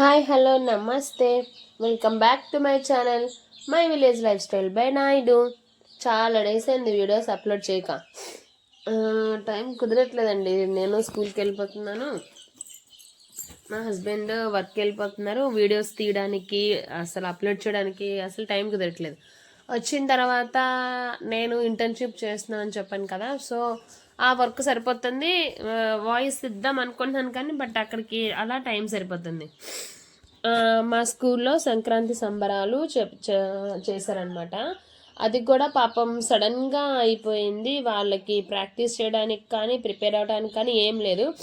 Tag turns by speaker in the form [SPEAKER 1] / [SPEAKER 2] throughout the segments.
[SPEAKER 1] Hi hello నమస్తే. Welcome back to my channel my village lifestyle by Naidu చాలా days అయింది videos upload చేయక. Time కుదరట్లేదండి. నేను స్కూల్కి వెళ్ళిపోతున్నాను. మా హస్బెండ్ వర్క్ వెళ్ళిపోతున్నారు. వీడియోస్ తీయడానికి అసలు అప్లోడ్ చేయడానికి అసలు టైం కుదరట్లేదు. వచ్చిన తర్వాత నేను ఇంటర్న్షిప్ చేస్తున్నానని చెప్పాను కదా. సో ఆ వర్క్ సరిపోతుంది వాయిస్ ఇద్దాం అనుకుంటున్నాను కానీ బట్ అక్కడికి అలా టైం సరిపోతుంది. మా స్కూల్లో సంక్రాంతి సంబరాలు చెప్ చే- చేశారనమాట అది కూడా పాపం సడన్గా అయిపోయింది. వాళ్ళకి ప్రాక్టీస్ చేయడానికి కానీ ప్రిపేర్ అవ్వడానికి కానీ ఏం లేదు.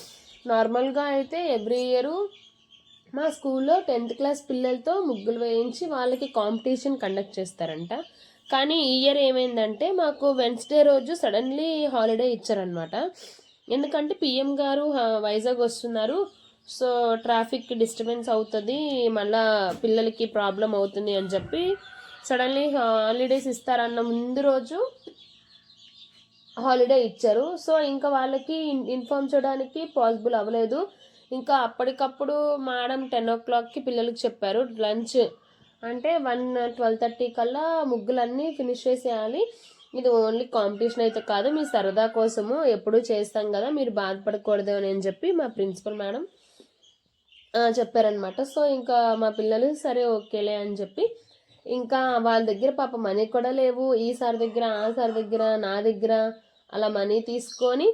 [SPEAKER 1] నార్మల్గా అయితే ఎవ్రీ ఇయర్ మా స్కూల్లో టెన్త్ క్లాస్ పిల్లలతో ముగ్గులు వేయించి వాళ్ళకి కాంపిటీషన్ కండక్ట్ చేస్తారంట. కానీ ఈ ఇయర్ ఏమైందంటే మాకు వెన్స్డే రోజు సడన్లీ హాలిడే ఇచ్చారనమాట ఎందుకంటే పిఎం గారు వైజాగ్ వస్తున్నారు. సో ట్రాఫిక్ డిస్టర్బెన్స్ అవుతుంది మళ్ళా పిల్లలకి ప్రాబ్లం అవుతుంది అని చెప్పి సడన్లీ హాలిడేస్ ఇస్తారన్న ముందు రోజు హాలిడే ఇచ్చారు. సో ఇంకా వాళ్ళకి ఇన్- ఇన్ఫార్మ్ చేయడానికి పాసిబుల్ అవ్వలేదు. ఇంకా అప్పటికప్పుడు మేడం టెన్ ఓ క్లాక్కి పిల్లలకి చెప్పారు లంచ్ అంటే వన్ ట్వెల్వ్ థర్టీ కల్లా ముగ్గులన్నీ ఫినిష్ చేసేయాలి. ఇది ఓన్లీ కాంపిటీషన్ అయితే కాదు మీ సరదా కోసము ఎప్పుడూ చేస్తాం కదా మీరు బాధపడకూడదు అని చెప్పి మా ప్రిన్సిపల్ మేడం చెప్పారనమాట సో ఇంకా మా పిల్లలు సరే ఓకేలే అని చెప్పి ఇంకా వాళ్ళ దగ్గర పాప మనీ కూడా లేవు. ఈ సార్ దగ్గర ఆ సార్ దగ్గర నా దగ్గర అలా మనీ తీసుకొని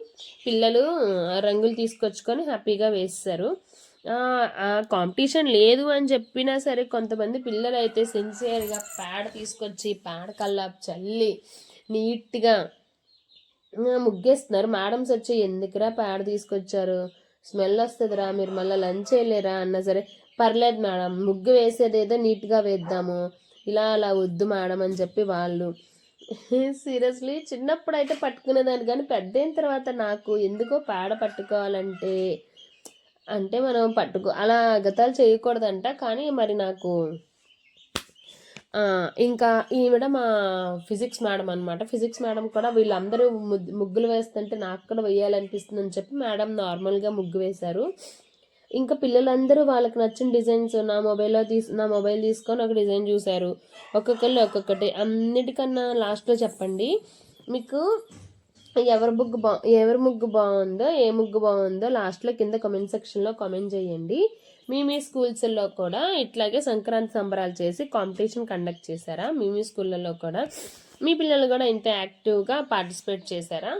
[SPEAKER 1] పిల్లలు రంగులు తీసుకొచ్చుకొని హ్యాపీగా వేస్తారు. కాంపిటీషన్ లేదు అని చెప్పినా సరే కొంతమంది పిల్లలు అయితే సిన్సియర్గా ప్యాడ్ తీసుకొచ్చి ప్యాడ్ కల్లా చల్లి నీట్గా ముగ్గేస్తున్నారు. మేడమ్స్ వచ్చి ఎందుకురా ప్యాడ్ తీసుకొచ్చారు? స్మెల్ వస్తుందిరా మీరు మళ్ళీ లంచ్ చేయలేరా? అన్నా సరే పర్లేదు మేడం ముగ్గు వేసేది ఏదో నీట్గా వేద్దాము. ఇలా అలా వద్దు మేడం అని చెప్పి వాళ్ళు. సీరియస్లీ చిన్నప్పుడు అయితే పట్టుకునేదాన్ని కానీ పెద్ద అయిన తర్వాత నాకు ఎందుకో పేడ పట్టుకోవాలంటే అంటే మనం పట్టుకో అలా గతాలు చేయకూడదంట. కానీ మరి నాకు ఇంకా ఈవిడ మా ఫిజిక్స్ మేడం అనమాట ఫిజిక్స్ మేడం కూడా వీళ్ళందరూ ముగ్గులు వేస్తుంటే నాకు కూడా వేయాలనిపిస్తుంది అని చెప్పి మేడం నార్మల్గా ముగ్గు వేశారు. ఇంకా పిల్లలందరూ వాళ్ళకి నచ్చిన డిజైన్స్ నా మొబైల్లో తీసి నా మొబైల్ తీసుకొని ఒక డిజైన్ చూశారు. ఒక్కొక్కళ్ళు ఒక్కొక్కటి. అన్నిటికన్నా లాస్ట్లో చెప్పండి. మీకు ఎవరి ముగ్గు బా ఎవరి ముగ్గు బాగుందో ఏ ముగ్గు బాగుందో లాస్ట్లో కింద కమెంట్ సెక్షన్లో కామెంట్ చేయండి. మీ మీ స్కూల్స్లో కూడా ఇట్లాగే సంక్రాంతి సంబరాలు చేసి కాంపిటీషన్ కండక్ట్ చేశారా? మీ మీ స్కూళ్ళలో కూడా? మీ పిల్లలు కూడా ఇంత యాక్టివ్గా పార్టిసిపేట్ చేశారా?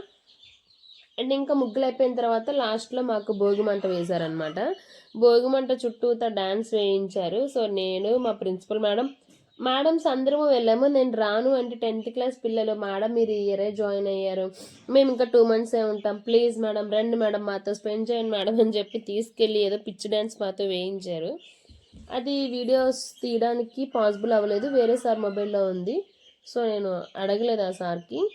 [SPEAKER 1] అండ్ ఇంకా ముగ్గులు అయిపోయిన తర్వాత లాస్ట్లో మాకు భోగిమంట వేశారనమాట భోగిమంట చుట్టూతా డ్యాన్స్ వేయించారు. సో నేను మా ప్రిన్సిపల్ మేడం మేడమ్స్ అందరము వెళ్ళాము. నేను రాను అంటే టెన్త్ క్లాస్ పిల్లలు మేడం మీరు ఈ ఇయరే జాయిన్ అయ్యారు. మేము ఇంకా టూ మంత్సే ఉంటాం. ప్లీజ్ మేడం రండి మేడం మాతో స్పెండ్ చేయండి మేడం అని చెప్పి తీసుకెళ్ళి ఏదో పిచ్చి డ్యాన్స్ మాతో వేయించారు. అది వీడియోస్ తీయడానికి పాసిబుల్ అవ్వలేదు. వేరే సార్ మొబైల్లో ఉంది. సో నేను అడగలేదు ఆ సార్కి.